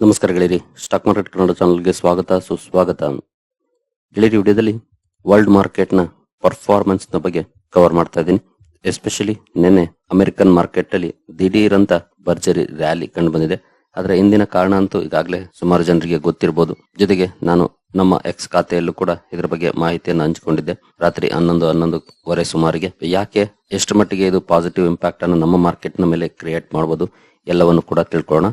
ನಮಸ್ಕಾರ ಗೆಳೆಯರಿ. Stock market Kannada ಚಾನಲ್ಗೆ ಸ್ವಾಗತ, ಸುಸ್ವಾಗತ. ಗೆಳೆಯರಿ, ವಿಡಿಯೋದಲ್ಲಿ ವರ್ಲ್ಡ್ ಮಾರ್ಕೆಟ್ನ ಪರ್ಫಾರ್ಮೆನ್ಸ್ನ ಬಗ್ಗೆ ಕವರ್ ಮಾಡ್ತಾ ಇದ್ದೀನಿ. ಎಸ್ಪೆಷಲಿ ನಿನ್ನೆ ಅಮೆರಿಕನ್ ಮಾರ್ಕೆಟ್ ಅಲ್ಲಿ ದಿಢೀರ್ ಅಂತ ಭರ್ಜರಿ ರ್ಯಾಲಿ ಕಂಡು ಬಂದಿದೆ. ಅದರ ಹಿಂದಿನ ಕಾರಣ ಅಂತೂ ಈಗಾಗಲೇ ಸುಮಾರು ಜನರಿಗೆ ಗೊತ್ತಿರಬಹುದು ಜೊತೆಗೆ ನಾನು ನಮ್ಮ ಎಕ್ಸ್ ಖಾತೆಯಲ್ಲೂ ಕೂಡ ಇದರ ಬಗ್ಗೆ ಮಾಹಿತಿಯನ್ನು ಹಂಚಿಕೊಂಡಿದ್ದೆ. ರಾತ್ರಿ ಹನ್ನೊಂದು, ಹನ್ನೊಂದುವರೆ ಸುಮಾರಿಗೆ. ಯಾಕೆ ಎಷ್ಟು ಮಟ್ಟಿಗೆ ಇದು ಪಾಸಿಟಿವ್ ಇಂಪ್ಯಾಕ್ಟ್ ಅನ್ನು ನಮ್ಮ ಮಾರ್ಕೆಟ್ನ ಮೇಲೆ ಕ್ರಿಯೇಟ್ ಮಾಡಬಹುದು ಎಲ್ಲವನ್ನು ಕೂಡ ತಿಳ್ಕೊಳ್ಳೋಣ.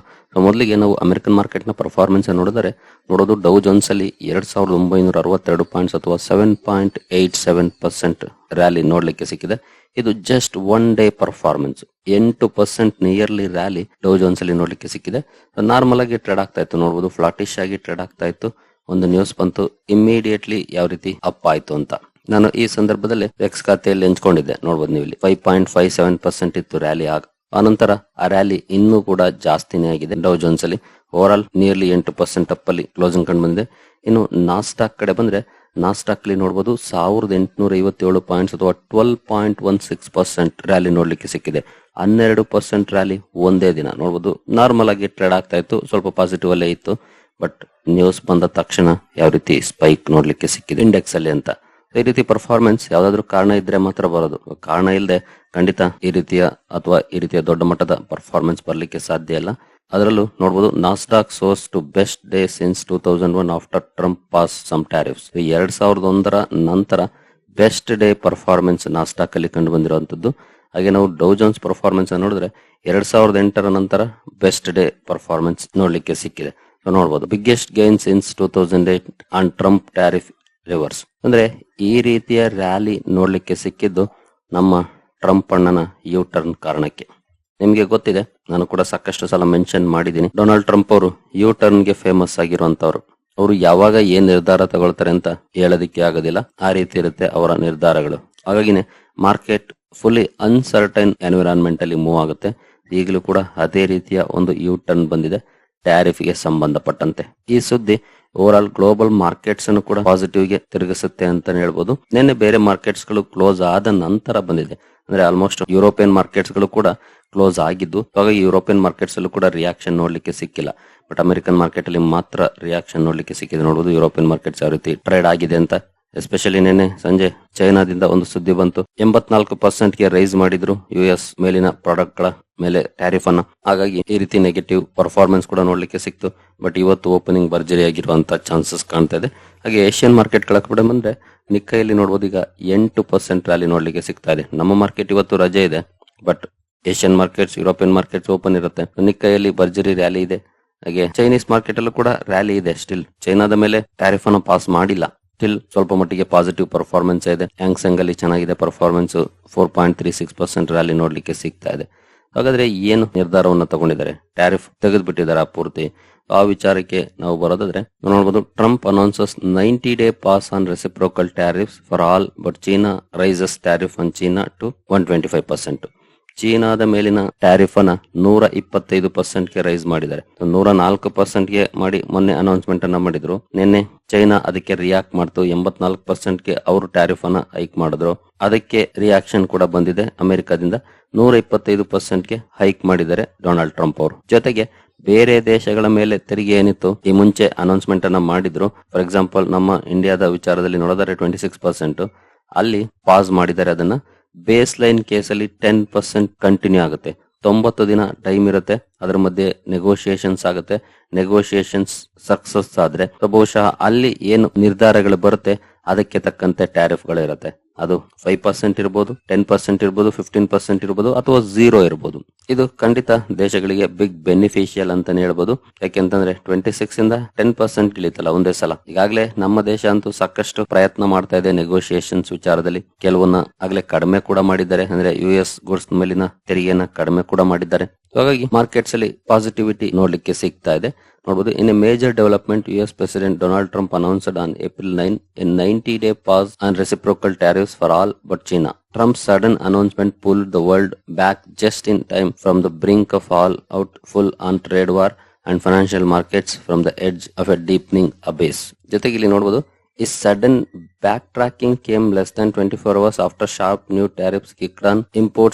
ಮೊದಲಿಗೆ ನಾವು ಅಮೆರಿಕನ್ ಮಾರ್ಕೆಟ್ನ ಪರ್ಫಾರ್ಮೆನ್ಸ್ ನೋಡಿದರೆ, ನೋಡೋದು ಡೌ ಜೋನ್ಸ್ ಅಲ್ಲಿ ಎರಡ್ ಸಾವಿರದ ಒಂಬೈನೂರ ಅರವತ್ತೆರಡು ಪಾಯಿಂಟ್ಸ್ ಅಥವಾ seven point eight seven percent rally ನೋಡಲಿಕ್ಕೆ ಸಿಕ್ಕಿದೆ. ಇದು ಜಸ್ಟ್ ಒನ್ ಡೇ ಪರ್ಫಾರ್ಮೆನ್ಸ್ ಎಂಟು percent nearly rally Dow Jones ಅಲ್ಲಿ ನೋಡಲಿಕ್ಕೆ ಸಿಕ್ಕಿದೆ. ನಾರ್ಮಲ್ ಆಗಿ ಟ್ರೇಡ್ ಆಗ್ತಾ ಇತ್ತು ನೋಡಬಹುದು ಫ್ಲಾಟಿಶ್ ಆಗಿ ಟ್ರೇಡ್ ಆಗ್ತಾ ಇತ್ತು. ಒಂದು ನ್ಯೂಸ್ ಬಂತು ಇಮಿಡಿಯೇಟ್ಲಿ ಯಾವ ರೀತಿ ಅಪ್ ಆಯ್ತು ಅಂತ. ನಾನು ಈ ಸಂದರ್ಭದಲ್ಲಿ ಎಕ್ಸ್ ಖಾತೆಯಲ್ಲಿ ಹಂಚ್ಕೊಂಡಿದ್ದೆ. ನೋಡಬಹುದು ನೀವು ಇಲ್ಲಿ. Five point five seven percent ಇತ್ತು ರ್ಯಾಲಿ ಆಗ ಆನಂತರ ಆ ರ್ಯಾಲಿ ಇನ್ನೂ ಕೂಡ ಜಾಸ್ತಿನೇ ಆಗಿದೆ. ಡೌ ಜೋನ್ಸ್ ಅಲ್ಲಿ ಓವರ್ ಆಲ್ ನಿಯರ್ಲಿ ಎಂಟು ಪರ್ಸೆಂಟ್ ಅಪ್ ಅಲ್ಲಿ ಕ್ಲೋಸಿಂಗ್ ಕಂಡು ಬಂದಿದೆ. ಇನ್ನು ನಾಸ್ಟಾಕ್ ಕಡೆ ಬಂದ್ರೆ ನಾಸ್ಟಾಕ್ ಅಲ್ಲಿ ನೋಡಬಹುದು ಸಾವಿರದ ಎಂಟುನೂರ ಐವತ್ತೇಳು ಪಾಯಿಂಟ್ಸ್ ಅಥವಾ twelve point one six percent rally ನೋಡ್ಲಿಕ್ಕೆ ಸಿಕ್ಕಿದೆ. ಹನ್ನೆರಡು ಪರ್ಸೆಂಟ್ ರ್ಯಾಲಿ ಒಂದೇ ದಿನ. ನೋಡಬಹುದು ನಾರ್ಮಲ್ ಆಗಿ ಟ್ರೇಡ್ ಆಗ್ತಾ ಇತ್ತು. ಸ್ವಲ್ಪ ಪಾಸಿಟಿವ್ ಅಲ್ಲೇ ಇತ್ತು. ಬಟ್ ನ್ಯೂಸ್ ಬಂದ ತಕ್ಷಣ ಯಾವ ರೀತಿ ಸ್ಪೈಕ್ ನೋಡ್ಲಿಕ್ಕೆ ಸಿಕ್ಕಿದೆ? ಇಂಡೆಕ್ಸ್ ಅಲ್ಲಿ ಅಂತ ಈ ರೀತಿ ಪರ್ಫಾರ್ಮೆನ್ಸ್ ಯಾವ್ದಾದ್ರು ಕಾರಣ ಇದ್ರೆ ಮಾತ್ರ ಬರೋದು. ಕಾರಣ ಇಲ್ಲದೆ ಖಂಡಿತ ಈ ರೀತಿಯ ಅಥವಾ ಈ ರೀತಿಯ ದೊಡ್ಡ ಮಟ್ಟದ ಪರ್ಫಾರ್ಮೆನ್ಸ್ ಬರಲಿಕ್ಕೆ ಸಾಧ್ಯ ಇಲ್ಲ. ಅದರಲ್ಲೂ ನೋಡಬಹುದು Nasdaq soars to best day since two thousand one after Trump pause some tariffs ಎರಡ್ ಸಾವಿರದ ಒಂದರ ನಂತರ ಬೆಸ್ಟ್ ಡೇ ಪರ್ಫಾರ್ಮೆನ್ಸ್ ನಾಸ್ಡಾಕ್ ಅಲ್ಲಿ ಕಂಡು ಬಂದಿರುವಂತದ್ದು ಹಾಗೆ ನಾವು ಡೌ ಜೋನ್ಸ್ ಪರ್ಫಾರ್ಮೆನ್ಸ್ ನೋಡಿದ್ರೆ ಎರಡ್ ಸಾವಿರದ ಎಂಟರ ನಂತರ ಬೆಸ್ಟ್ ಡೇ ಪರ್ಫಾರ್ಮೆನ್ಸ್ ನೋಡ್ಲಿಕ್ಕೆ ಸಿಕ್ಕಿದೆ. ನೋಡಬಹುದು biggest gain since two thousand eight on Trump tariff reverse. ಅಂದ್ರೆ ಈ ರೀತಿಯ ರ್ಯಾಲಿ ನೋಡ್ಲಿಕ್ಕೆ ಸಿಕ್ಕಿದ್ದು ನಮ್ಮ ಟ್ರಂಪ್ ಅಣ್ಣನ ಯು ಟರ್ನ್ ಕಾರಣಕ್ಕೆ. ನಿಮ್ಗೆ ಗೊತ್ತಿದೆ, ನಾನು ಕೂಡ ಸಾಕಷ್ಟು ಸಲ ಮೆನ್ಷನ್ ಮಾಡಿದ್ದೀನಿ. ಡೊನಾಲ್ಡ್ ಟ್ರಂಪ್ ಅವರು ಯು ಟರ್ನ್ಗೆ ಫೇಮಸ್ ಆಗಿರುವಂತವ್ರು ಅವರು ಯಾವಾಗ ಏನ್ ನಿರ್ಧಾರ ತಗೊಳ್ತಾರೆ ಅಂತ ಹೇಳೋದಿಕ್ಕೆ ಆಗೋದಿಲ್ಲ. ಆ ರೀತಿ ಇರುತ್ತೆ ಅವರ ನಿರ್ಧಾರಗಳು. ಹಾಗಾಗಿನೇ ಮಾರ್ಕೆಟ್ ಫುಲ್ಲಿ ಅನ್ಸರ್ಟೈನ್ ಎನ್ವಿರಾನ್ಮೆಂಟ್ ಅಲ್ಲಿ ಮೂವ್ ಆಗುತ್ತೆ. ಈಗಲೂ ಕೂಡ ಅದೇ ರೀತಿಯ ಒಂದು ಯು ಟರ್ನ್ ಬಂದಿದೆ ಟ್ಯಾರಿಫ್ಗೆ ಸಂಬಂಧಪಟ್ಟಂತೆ. ಈ ಸುದ್ದಿ ಓವರ್ ಆಲ್ ಗ್ಲೋಬಲ್ ಮಾರ್ಕೆಟ್ಸ್ ಅನ್ನು ಕೂಡ ಪಾಸಿಟಿವ್ಗೆ ತಿರುಗಿಸುತ್ತೆ ಅಂತ ಹೇಳ್ಬೋದು. ನಿನ್ನೆ ಬೇರೆ ಮಾರ್ಕೆಟ್ಸ್ಗಳು ಕ್ಲೋಸ್ ಆದ ನಂತರ ಬಂದಿದೆ. ಅಂದ್ರೆ ಆಲ್ಮೋಸ್ಟ್ ಯುರೋಪಿಯನ್ ಮಾರ್ಕೆಟ್ಸ್ಗಳು ಕೂಡ ಕ್ಲೋಸ್ ಆಗಿದ್ದು ಹಾಗಾಗಿ ಯುರೋಪಿಯನ್ ಮಾರ್ಕೆಟ್ಸ್ ಅಲ್ಲೂ ಕೂಡ ರಿಯಾಕ್ಷನ್ ನೋಡ್ಲಿಕ್ಕೆ ಸಿಕ್ಕಿಲ್ಲ. ಬಟ್ ಅಮೆರಿಕನ್ ಮಾರ್ಕೆಟ್ ಅಲ್ಲಿ ಮಾತ್ರ ರಿಯಾಕ್ಷನ್ ನೋಡ್ಲಿಕ್ಕೆ ಸಿಕ್ಕಿದೆ. ನೋಡಬಹುದು ಯುರೋಪಿಯನ್ ಮಾರ್ಕೆಟ್ಸ್ ಯಾವ ರೀತಿ ಟ್ರೇಡ್ ಆಗಿದೆ ಅಂತ ಎಸ್ಪೆಷಲಿ ನಿನ್ನೆ ಸಂಜೆ ಚೈನಾದಿಂದ ಒಂದು ಸುದ್ದಿ ಬಂತು. ಎಂಬತ್ನಾಲ್ಕು ಪರ್ಸೆಂಟ್ಗೆ ರೈಸ್ ಮಾಡಿದ್ರು ಯು ಎಸ್ ಮೇಲಿನ ಪ್ರಾಡಕ್ಟ್ಗಳ ಮೇಲೆ ಟ್ಯಾರಿಫ್ ಅನ್ನ ಹಾಗಾಗಿ ಈ ರೀತಿ ನೆಗೆಟಿವ್ ಪರ್ಫಾರ್ಮೆನ್ಸ್ ಕೂಡ ನೋಡ್ಲಿಕ್ಕೆ ಸಿಕ್ತು. ಬಟ್ ಇವತ್ತು ಓಪನಿಂಗ್ ಭರ್ಜರಿ ಆಗಿರುವಂತಹ ಚಾನ್ಸಸ್ ಕಾಣ್ತಾ ಇದೆ. ಹಾಗೆ ಏಷ್ಯನ್ ಮಾರ್ಕೆಟ್ಗಳ ಕೂಡ ಬಂದ್ರೆ ನಿಕ್ಕೈಯಲ್ಲಿ ನೋಡಬಹುದು ಈಗ ಎಂಟು ಪರ್ಸೆಂಟ್ ರ್ಯಾಲಿ ನೋಡ್ಲಿಕ್ಕೆ ಸಿಗ್ತಾ ಇದೆ. ನಮ್ಮ ಮಾರ್ಕೆಟ್ ಇವತ್ತು ರಜೆ ಇದೆ. But Asian markets European markets open ಇರುತ್ತೆ. ನಿಕ್ಕೈಯಲ್ಲಿ ಭರ್ಜರಿ ರ್ಯಾಲಿ ಇದೆ. ಹಾಗೆ ಚೈನೀಸ್ ಮಾರ್ಕೆಟ್ ಅಲ್ಲೂ ಕೂಡ ರ್ಯಾಲಿ ಇದೆ ಸ್ಟಿಲ್ ಚೈನಾದ ಮೇಲೆ ಟ್ಯಾರಿಫ್ ಅನ್ನು ಪಾಸ್ ಮಾಡಿಲ್ಲ. ಸ್ಟಿಲ್ ಸ್ವಲ್ಪ ಮಟ್ಟಿಗೆ ಪಾಸಿಟಿವ್ ಪರ್ಫಾರ್ಮೆನ್ಸ್ ಇದೆ. ಹ್ಯಾಂಗ್ಸೆಂಗ್ ಅಲ್ಲಿ ಚೆನ್ನಾಗಿದೆ performance four point three six percent rally ನೋಡ್ಲಿಕ್ಕೆ ಸಿಗ್ತಾ ಇದೆ. ಹಾಗಾದ್ರೆ ಏನು ನಿರ್ಧಾರವನ್ನು ತಗೊಂಡಿದ್ದಾರೆ? ಟ್ಯಾರಿಫ್ ತೆಗೆದುಬಿಟ್ಟಿದ್ದಾರೆ ಆ ಪೂರ್ತಿ. ಆ ವಿಚಾರಕ್ಕೆ ನಾವು ಬರೋದಾದ್ರೆ ನೋಡ್ಬೋದು Trump announces ninety day pause on reciprocal tariffs for all but China raises tariff on China to one twenty five percent ಚೀನಾದ ಮೇಲಿನ ಟ್ಯಾರಿಫ್ ಅನ್ನ ನೂರ ಇಪ್ಪತ್ತೈದು ಪರ್ಸೆಂಟ್ಗೆ ರೈಸ್ ಮಾಡಿದ್ದಾರೆ. ನೂರ ನಾಲ್ಕು ಪರ್ಸೆಂಟ್ಗೆ ಮಾಡಿ ಮೊನ್ನೆ ಅನೌನ್ಸ್ಮೆಂಟ್ ಅನ್ನ ಮಾಡಿದ್ರು. ನಿನ್ನೆ ಚೈನಾ ಅದಕ್ಕೆ ರಿಯಾಕ್ಟ್ ಮಾಡ್ತು. ಎಂಬತ್ನಾಲ್ಕು ಪರ್ಸೆಂಟ್ಗೆ ಅವರು ಟ್ಯಾರಿಫ್ ಅನ್ನ ಹೈಕ್ ಮಾಡಿದ್ರು. ಅದಕ್ಕೆ ರಿಯಾಕ್ಷನ್ ಕೂಡ ಬಂದಿದೆ ಅಮೆರಿಕದಿಂದ. ನೂರ ಇಪ್ಪತ್ತೈದು ಪರ್ಸೆಂಟ್ಗೆ ಹೈಕ್ ಮಾಡಿದ್ದಾರೆ ಡೊನಾಲ್ಡ್ ಟ್ರಂಪ್ ಅವರು. ಜೊತೆಗೆ ಬೇರೆ ದೇಶಗಳ ಮೇಲೆ ತೆರಿಗೆ ಏನಿತ್ತು? ಈ ಮುಂಚೆ ಅನೌನ್ಸ್ಮೆಂಟ್ ಅನ್ನ ಮಾಡಿದ್ರು. ಫಾರ್ ಎಕ್ಸಾಂಪಲ್ ನಮ್ಮ ಇಂಡಿಯಾದ ವಿಚಾರದಲ್ಲಿ ನೋಡಿದರೆ ಟ್ವೆಂಟಿ ಸಿಕ್ಸ್ ಪರ್ಸೆಂಟ್ ಅಲ್ಲಿ ಪಾಸ್ ಮಾಡಿದ್ದಾರೆ ಅದನ್ನ. ಬೇಸ್ ಲೈನ್ ಕೇಸಲ್ಲಿ ಟೆನ್ ಪರ್ಸೆಂಟ್ ಕಂಟಿನ್ಯೂ ಆಗುತ್ತೆ. ತೊಂಬತ್ತು ದಿನ ಟೈಮ್ ಇರುತ್ತೆ, ಅದರ ಮಧ್ಯೆ ನೆಗೋಷಿಯೇಷನ್ಸ್ ಆಗುತ್ತೆ. ನೆಗೋಷಿಯೇಷನ್ಸ್ ಸಕ್ಸಸ್ ಆದ್ರೆ, ಬಹುಶಃ ಅಲ್ಲಿ ಏನು ನಿರ್ಧಾರಗಳು ಬರುತ್ತೆ, ಅದಕ್ಕೆ ತಕ್ಕಂತೆ ಟ್ಯಾರಿಫ್ಗಳು ಇರುತ್ತೆ. ಅದು ಫೈವ್ ಪರ್ಸೆಂಟ್ ಇರ್ಬೋದು ಟೆನ್ ಪರ್ಸೆಂಟ್ ಇರ್ಬೋದು ಫಿಫ್ಟೀನ್ ಪರ್ಸೆಂಟ್ ಇರ್ಬೋದು, ಅಥವಾ ಝೀರೋ ಇರ್ಬೋದು. ಇದು ಖಂಡಿತ ದೇಶಗಳಿಗೆ ಬಿಗ್ ಬೆನಿಫಿಷಿಯಲ್ ಅಂತಾನೆ ಹೇಳ್ಬೋದು. ಯಾಕೆಂತಂದ್ರೆ ಟ್ವೆಂಟಿ ಸಿಕ್ಸ್ ಇಂದ ಟೆನ್ ಪರ್ಸೆಂಟ್ ಇಳಿತಲ್ಲ ಒಂದೇ ಸಲ. ಈಗಾಗಲೇ ನಮ್ಮ ದೇಶ ಅಂತೂ ಸಾಕಷ್ಟು ಪ್ರಯತ್ನ ಮಾಡ್ತಾ ಇದೆ ನೆಗೋಷಿಯೇಷನ್ಸ್ ವಿಚಾರದಲ್ಲಿ. ಕೆಲವನ್ನ ಆಗ್ಲೇ ಕಡಿಮೆ ಕೂಡ ಮಾಡಿದ್ದಾರೆ. ಅಂದ್ರೆ ಯು ಎಸ್ ಗುಡ್ಸ್ ಮೇಲಿನ ತೆರಿಗೆನ ಕಡಿಮೆ ಕೂಡ ಮಾಡಿದ್ದಾರೆ. ಹಾಗಾಗಿ ಮಾರ್ಕೆಟ್ಸ್ ಅಲ್ಲಿ ಪಾಸಿಟಿವಿಟಿ ನೋಡ್ಲಿಕ್ಕೆ ಸಿಗ್ತಾ ಇದೆ. ನೋಡಬಹುದು in a major development US president Donald Trump announced on April nine in ninety day pause on reciprocal tariff for all but China Trump sudden announcement pull the world back just in time from the brink of all out full on trade war and financial markets from the edge of a deepening abyss ಜೊತೆಗೆ ಇಲ್ಲಿ ನೋಡಬಹುದು ಈ sudden backtracking less less than twenty four hours after sharp new tariffs kick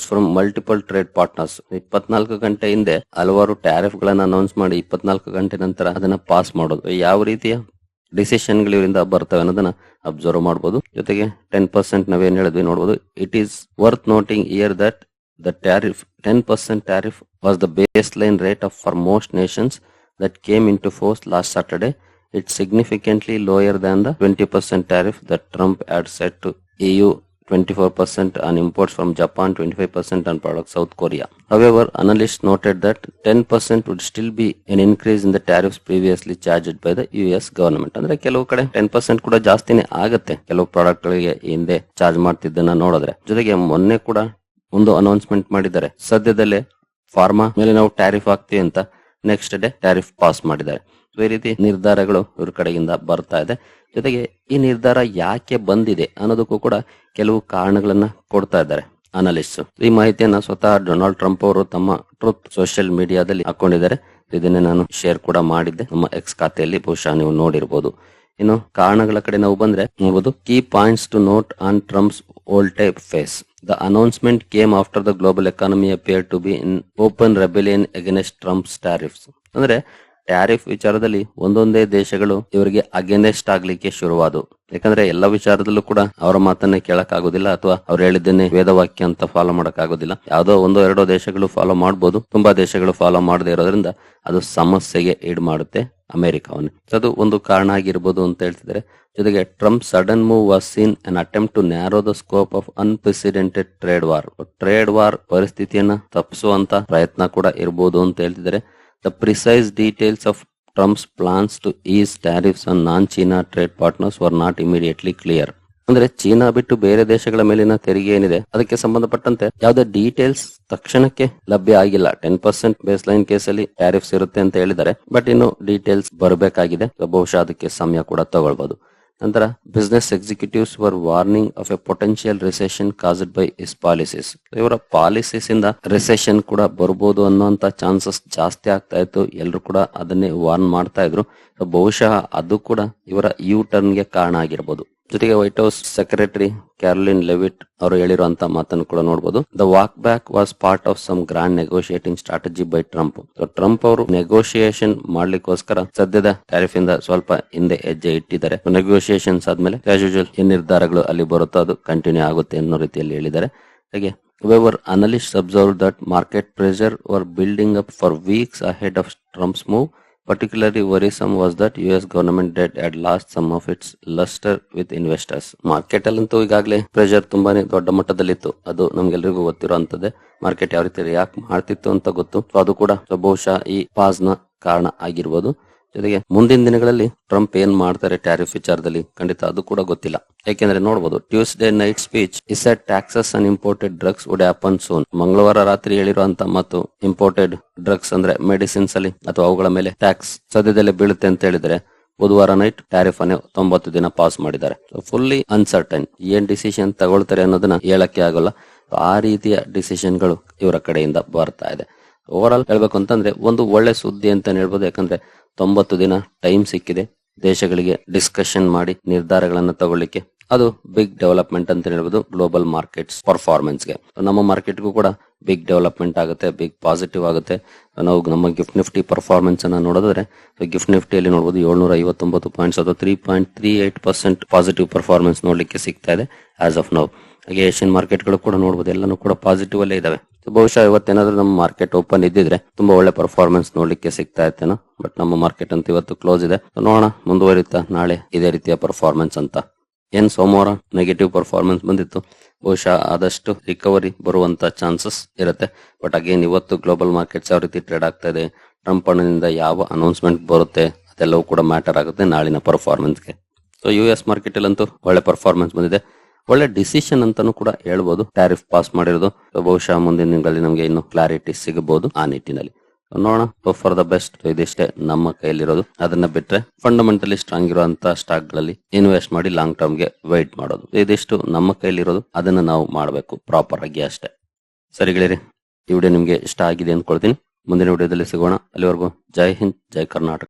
from multiple trade partners ಇಪ್ಪತ್ನಾಲ್ಕು ಗಂಟೆ ಹಿಂದೆ ಹಲವಾರು tariff ಗಳನ್ನ announce ಮಾಡಿ ಇಪ್ಪತ್ನಾಲ್ಕು ಗಂಟೆ ನಂತರ ಅದನ್ನ ಪಾಸ್ ಮಾಡೋದು. ಯಾವ ರೀತಿಯ ಡಿಸಿಷನ್ ಇವರಿಂದ ಬರ್ತವೆ ಅನ್ನೋದನ್ನ ಅಬ್ಸರ್ವ್ ಮಾಡಬಹುದು ಜೊತೆಗೆ ಟೆನ್ ಪರ್ಸೆಂಟ್ ನಾವೇನ್ ಹೇಳಿದ್ವಿ ನೋಡಬಹುದು it is worth noting here that the tariff ten percent tariff was the base line rate of for most nations that came into force last Saturday. It's significantly lower than the 20% tariff that Trump had set to EU 24% on imports from Japan, 25% on products South Korea. However, analysts noted that 10% would still be an increase in the tariffs previously charged by the US government. ಅಂದ್ರೆ ಕೆಲವು ಕಡೆ ten percent ಕೂಡ ಜಾಸ್ತಿನೇ ಆಗುತ್ತೆ ಕೆಲವು product ಗಳಿಗೆ ಹಿಂದೆ charge ಮಾಡ್ತಿದ್ದನ್ನ ನೋಡಿದ್ರೆ ಜೊತೆಗೆ ಮೊನ್ನೆ ಕೂಡ ಒಂದು ಅನೌನ್ಸ್ಮೆಂಟ್ ಮಾಡಿದ್ದಾರೆ ಸದ್ಯದಲ್ಲೇ ಫಾರ್ಮಾ ಮೇಲೆ ನಾವು ಟ್ಯಾರಿಫ್ ಹಾಕ್ತೀವಿ ಅಂತ ನೆಕ್ಸ್ಟ್ ಡೇ ಟ್ಯಾರಿಫ್ ಪಾಸ್ ಮಾಡಿದ್ದಾರೆ ಈ ರೀತಿ ನಿರ್ಧಾರಗಳು ಇವ್ರ ಕಡೆಯಿಂದ ಬರ್ತಾ ಇದೆ. ಜೊತೆಗೆ ಈ ನಿರ್ಧಾರ ಯಾಕೆ ಬಂದಿದೆ ಅನ್ನೋದಕ್ಕೂ ಕೂಡ ಕೆಲವು ಕಾರಣಗಳನ್ನ ಕೊಡ್ತಾ ಇದ್ದಾರೆ ಅನಲಿಸ್ಟ್ ಈ ಮಾಹಿತಿಯನ್ನ ಸ್ವತಃ ಡೊನಾಲ್ಡ್ ಟ್ರಂಪ್ ಅವರು ತಮ್ಮ ಟ್ರೂತ್ ಸೋಷಿಯಲ್ ಮೀಡಿಯಾದಲ್ಲಿ ಹಾಕೊಂಡಿದ್ದಾರೆ. ಇದನ್ನೇ ನಾನು ಶೇರ್ ಕೂಡ ಮಾಡಿದ್ದೆ. ನಮ್ಮ ಎಕ್ಸ್ ಖಾತೆಯಲ್ಲಿ ಬಹುಶಃ ನೀವು ನೋಡಿರಬಹುದು ಇನ್ನು ಕಾರಣಗಳ ಕಡೆ ನಾವು ಬಂದ್ರೆ ನೋಡಬಹುದು key points to note on Trump's old type face the announcement came after the global economy appear to be in open rebellion against Trump's tariffs ಅಂದ್ರೆ ಟ್ಯಾರಿಫ್ ವಿಚಾರದಲ್ಲಿ ಒಂದೊಂದೇ ದೇಶಗಳು ಇವರಿಗೆ ಅಗೇನೆಸ್ಟ್ ಆಗ್ಲಿಕ್ಕೆ ಶುರುವಾದವು. ಯಾಕಂದ್ರೆ ಎಲ್ಲ ವಿಚಾರದಲ್ಲೂ ಕೂಡ ಅವರ ಮಾತನ್ನ ಕೇಳಕ್ ಆಗೋದಿಲ್ಲ ಅಥವಾ ಅವ್ರು ಹೇಳಿದ್ದೇನೆ ವೇದವಾಕ್ಯ ಅಂತ ಫಾಲೋ ಮಾಡಕ್ ಆಗೋದಿಲ್ಲ ಯಾವ್ದೋ ಒಂದೋ ಎರಡೋ ದೇಶಗಳು ಫಾಲೋ ಮಾಡಬಹುದು ತುಂಬಾ ದೇಶಗಳು ಫಾಲೋ ಮಾಡದೇ ಇರೋದ್ರಿಂದ ಅದು ಸಮಸ್ಯೆಗೆ ಈಡ್ ಮಾಡುತ್ತೆ ಅಮೆರಿಕವನ್ನು. ಅದು ಒಂದು ಕಾರಣ ಆಗಿರ್ಬೋದು ಅಂತ ಹೇಳ್ತಿದ್ರೆ, ಜೊತೆಗೆ Trump sudden move was seen an attempt to narrow the scope of unprecedented trade war trade war ಪರಿಸ್ಥಿತಿಯನ್ನ ತಪ್ಪಿಸುವಂತ ಪ್ರಯತ್ನ ಕೂಡ ಇರಬಹುದು ಅಂತ ಹೇಳ್ತಿದ್ದಾರೆ the precise details of Trump's plans to ease tariffs on non-China trade partners were not immediately clear. ಅಂದ್ರೆ China ಬಿಟ್ಟು ಬೇರೆ ದೇಶಗಳ ಮೇಲಿನ ತೆರಿಗೆ ಏನಿದೆ, ಅದಕ್ಕೆ ಸಂಬಂಧಪಟ್ಟಂತೆ ಯಾವುದೇ ಡೀಟೇಲ್ಸ್ ತಕ್ಷಣಕ್ಕೆ ಲಭ್ಯ ಆಗಿಲ್ಲ. ಟೆನ್ ಪರ್ಸೆಂಟ್ ಬೇಸ್ ಲೈನ್ ಕೇಸಲ್ಲಿ ಟ್ಯಾರಿಫ್ಸ್ ಇರುತ್ತೆ ಅಂತ ಹೇಳಿದ್ದಾರೆ ಬಟ್ ಇನ್ನು ಡೀಟೇಲ್ಸ್ ಬರಬೇಕಾಗಿದೆ. ಬಹುಶಃ ಅದಕ್ಕೆ ಸಮಯ ಕೂಡ ತಗೊಳ್ಬಹುದು ನಂತರ business executives were warning of a potential recession caused by his policies ಇವರ ಪಾಲಿಸೀಸ್ ಇಂದ ರಿಸೆಷನ್ ಕೂಡ ಬರಬಹುದು ಅನ್ನುವಂತ ಚಾನ್ಸಸ್ ಜಾಸ್ತಿ ಆಗ್ತಾ ಇತ್ತು. ಎಲ್ಲರೂ ಕೂಡ ಅದನ್ನೇ ವಾರ್ನ್ ಮಾಡ್ತಾ ಇದ್ರು. ಬಹುಶಃ ಅದು ಕೂಡ ಇವರ ಯು ಟರ್ನ್ಗೆ ಕಾರಣ ಆಗಿರ್ಬೋದು. ಜೊತೆಗೆ White House secretary Karoline Leavitt ಅವರು ಹೇಳಿರುವಂತಹ ಮಾತನ್ನು ಕೂಡ ನೋಡಬಹುದು the walk back was part of some grand negotiating strategy by Trump Trump ಅವರು ನೆಗೋಷಿಯೇಷನ್ ಮಾಡ್ಲಿಕ್ಕೋಸ್ಕರ ಸದ್ಯದ ಟ್ಯಾರಿಫ್ ಇಂದ ಸ್ವಲ್ಪ ಹಿಂದೆ ಹೆಜ್ಜೆ ಇಟ್ಟಿದ್ದಾರೆ. ನೆಗೋಷಿಯೇಷನ್ಸ್ ಆದ್ಮೇಲೆ ಆಸ್ ಯೂಶುವಲ್ ನಿರ್ಧಾರಗಳು ಅಲ್ಲಿ ಬರುತ್ತೋ ಅದು ಕಂಟಿನ್ಯೂ ಆಗುತ್ತೆ ಅನ್ನೋ ರೀತಿಯಲ್ಲಿ ಹೇಳಿದ್ದಾರೆ. ಹಾಗೆ However, analysts observed that market pressure were building up for weeks ahead of Trump's move. Particularly worrisome was that US government debt had lost some of its luster with investors. Market ಅಲ್ಲಂತೂ ಈಗಾಗಲೇ pressure ತುಂಬಾನೇ ದೊಡ್ಡ ಮಟ್ಟದಲ್ಲಿತ್ತು. ಅದು ನಮ್ಗೆಲ್ರಿಗೂ ಗೊತ್ತಿರುವಂತದ್ದೇ. Market ಯಾವ ರೀತಿ react ಮಾಡ್ತಿತ್ತು ಅಂತ ಗೊತ್ತು. ಅದು ಕೂಡ ಬಹುಶಃ ಈ ಪಾಸ್ನ ಕಾರಣ ಆಗಿರ್ಬೋದು. ಜೊತೆಗೆ ಮುಂದಿನ ದಿನಗಳಲ್ಲಿ ಟ್ರಂಪ್ ಏನ್ ಮಾಡ್ತಾರೆ ಟ್ಯಾರಿಫ್ ವಿಚಾರದಲ್ಲಿ ಖಂಡಿತ ಅದು ಕೂಡ ಗೊತ್ತಿಲ್ಲ. ಯಾಕೆಂದ್ರೆ ನೋಡಬಹುದು Tuesday night speech is a taxes on imported drugs would happen soon ಮಂಗಳವಾರ ರಾತ್ರಿ ಹೇಳಿರುವಂತ ಮತ್ತು ಇಂಪೋರ್ಟೆಡ್ ಡ್ರಗ್ಸ್ ಅಂದ್ರೆ ಮೆಡಿಸಿನ್ಸ್ ಅಲ್ಲಿ ಅಥವಾ ಅವುಗಳ ಮೇಲೆ ಟ್ಯಾಕ್ಸ್ ಸದ್ಯದಲ್ಲೇ ಬೀಳುತ್ತೆ ಅಂತ ಹೇಳಿದ್ರೆ ಬುಧವಾರ ನೈಟ್ ಟ್ಯಾರಿಫ್ ಅನ್ನು ತೊಂಬತ್ತು ದಿನ ಪಾಸ್ ಮಾಡಿದ್ದಾರೆ. ಫುಲ್ಲಿ ಅನ್ಸರ್ಟನ್ ಏನ್ ಡಿಸಿಷನ್ ತಗೊಳ್ತಾರೆ ಅನ್ನೋದನ್ನ ಹೇಳಕ್ಕೆ ಆಗಲ್ಲ. ಆ ರೀತಿಯ ಡಿಸಿಷನ್ಗಳು ಇವರ ಕಡೆಯಿಂದ ಬರ್ತಾ ಇದೆ. ಓವರ್ ಆಲ್ ಹೇಳ್ಬೇಕು ಅಂತಂದ್ರೆ ಒಂದು ಒಳ್ಳೆ ಸುದ್ದಿ ಅಂತ ಹೇಳ್ಬೋದು. ಯಾಕಂದ್ರೆ ತೊಂಬತ್ತು ದಿನ ಟೈಮ್ ಸಿಕ್ಕಿದೆ. ದೇಶಗಳಿಗೆ ಡಿಸ್ಕಷನ್ ಮಾಡಿ ನಿರ್ಧಾರಗಳನ್ನ ತಗೊಳ್ಳಿಕ್ಕೆ. ಅದು ಬಿಗ್ ಡೆವಲಪ್ಮೆಂಟ್ ಅಂತ ಹೇಳ್ಬೋದು ಗ್ಲೋಬಲ್ ಮಾರ್ಕೆಟ್ಸ್ ಪರ್ಫಾರ್ಮೆನ್ಸ್ಗೆ. ನಮ್ಮ ಮಾರ್ಕೆಟ್ಗೂ ಕೂಡ ಬಿಗ್ ಡೆವಲಪ್ಮೆಂಟ್ ಆಗುತ್ತೆ ಬಿಗ್ ಪಾಸಿಟಿವ್ ಆಗುತ್ತೆ. ನಾವು ನಮ್ಮ ಗಿಫ್ಟ್ ನಿಫ್ಟಿ ಪರ್ಫಾರ್ಮೆನ್ಸ್ ಅನ್ನ ನೋಡಿದ್ರೆ ಗಿಫ್ಟ್ ನಿಫ್ಟಿಯಲ್ಲಿ ನೋಡಬಹುದು ಏಳ್ನೂರ ಐವತ್ತೊಂಬತ್ತು ಪಾಯಿಂಟ್ಸ್ ಅದು three point three eight percent positive performance ನೋಡ್ಲಿಕ್ಕೆ ಸಿಗ್ತಾ ಇದೆ ಆಸ್ ಆಫ್ ನೌ ಹಾಗೆ ಏಷ್ಯನ್ ಮಾರ್ಕೆಟ್ಗಳು ಕೂಡ ನೋಡಬಹುದು ಎಲ್ಲನೂ ಕೂಡ ಪಾಸಿಟಿವ್ ಅಲ್ಲೇ ಇದಾವೆ. ಬಹುಶಃ ಇವತ್ತೇನಾದ್ರೂ ನಮ್ಮ ಮಾರ್ಕೆಟ್ ಓಪನ್ ಇದ್ದಿದ್ರೆ ತುಂಬಾ ಒಳ್ಳೆ ಪರ್ಫಾರ್ಮೆನ್ಸ್ ನೋಡ್ಲಿಕ್ಕೆ ಸಿಗ್ತಾ ಇತ್ತೇನೋ ಬಟ್ ನಮ್ಮ ಮಾರ್ಕೆಟ್ ಅಂತ ಇವತ್ತು ಕ್ಲೋಸ್ ಇದೆ. ನೋಡೋಣ ಮುಂದುವರಿತಾ ನಾಳೆ ಇದೇ ರೀತಿಯ ಪರ್ಫಾರ್ಮೆನ್ಸ್ ಅಂತ. ಏನ್ ಸೋಮವಾರ ನೆಗೆಟಿವ್ ಪರ್ಫಾರ್ಮೆನ್ಸ್ ಬಂದಿತ್ತು? ಬಹುಶಃ ಆದಷ್ಟು ರಿಕವರಿ ಬರುವಂತ ಚಾನ್ಸಸ್ ಇರುತ್ತೆ. ಬಟ್ ಅಗೇನ್ ಇವತ್ತು ಗ್ಲೋಬಲ್ ಮಾರ್ಕೆಟ್ಸ್ ಯಾವ ರೀತಿ ಟ್ರೇಡ್ ಆಗ್ತಾ ಇದೆ? ಟ್ರಂಪ್ ಹಣ್ಣಿನಿಂದ ಯಾವ ಅನೌನ್ಸ್ಮೆಂಟ್ ಬರುತ್ತೆ? ಅದೆಲ್ಲವೂ ಕೂಡ ಮ್ಯಾಟರ್ ಆಗುತ್ತೆ ನಾಳಿನ ಪರ್ಫಾರ್ಮೆನ್ಸ್ಗೆ ಸೊ ಯು ಎಸ್ ಮಾರ್ಕೆಟ್ ಅಲ್ಲಂತೂ ಒಳ್ಳೆ ಪರ್ಫಾರ್ಮೆನ್ಸ್ ಬಂದಿದೆ. ಒಳ್ಳೆ ಡಿಸಿಷನ್ ಅಂತಾನು ಕೂಡ ಹೇಳ್ಬೋದು. ಟ್ಯಾರಿಫ್ ಪಾಸ್ ಮಾಡಿರೋದು, ಬಹುಶಃ ಮುಂದಿನ ದಿನಗಳಲ್ಲಿ ನಮಗೆ ಇನ್ನು ಕ್ಲಾರಿಟಿ ಸಿಗಬಹುದು ಆ ನಿಟ್ಟಿನಲ್ಲಿ. ನೋಡೋಣ ಫಾರ್ ದ ಬೆಸ್ಟ್ ಇದಿಷ್ಟೇ ನಮ್ಮ ಕೈಯಲ್ಲಿರೋದು. ಅದನ್ನ ಬಿಟ್ರೆ ಫಂಡಮೆಂಟಲಿ ಸ್ಟ್ರಾಂಗ್ ಇರುವಂತಹ ಸ್ಟಾಕ್ಗಳಲ್ಲಿ ಇನ್ವೆಸ್ಟ್ ಮಾಡಿ ಲಾಂಗ್ ಟರ್ಮ್ಗೆ ವೈಟ್ ಮಾಡೋದು. ಇದಿಷ್ಟು ನಮ್ಮ ಕೈಯಲ್ಲಿರೋದು, ಅದನ್ನ ನಾವು ಮಾಡಬೇಕು ಪ್ರಾಪರ್ ಆಗಿ ಅಷ್ಟೇ. ಸರಿ ಗೆಳೆಯರಿ, ಈ ವಿಡಿಯೋ ನಿಮ್ಗೆ ಇಷ್ಟ ಆಗಿದೆ ಅಂದ್ಕೊಳ್ತೀನಿ ಮುಂದಿನ ವಿಡಿಯೋದಲ್ಲಿ ಸಿಗೋಣ. ಅಲ್ಲಿವರೆಗೂ ಜೈ ಹಿಂದ್, ಜೈ ಕರ್ನಾಟಕ.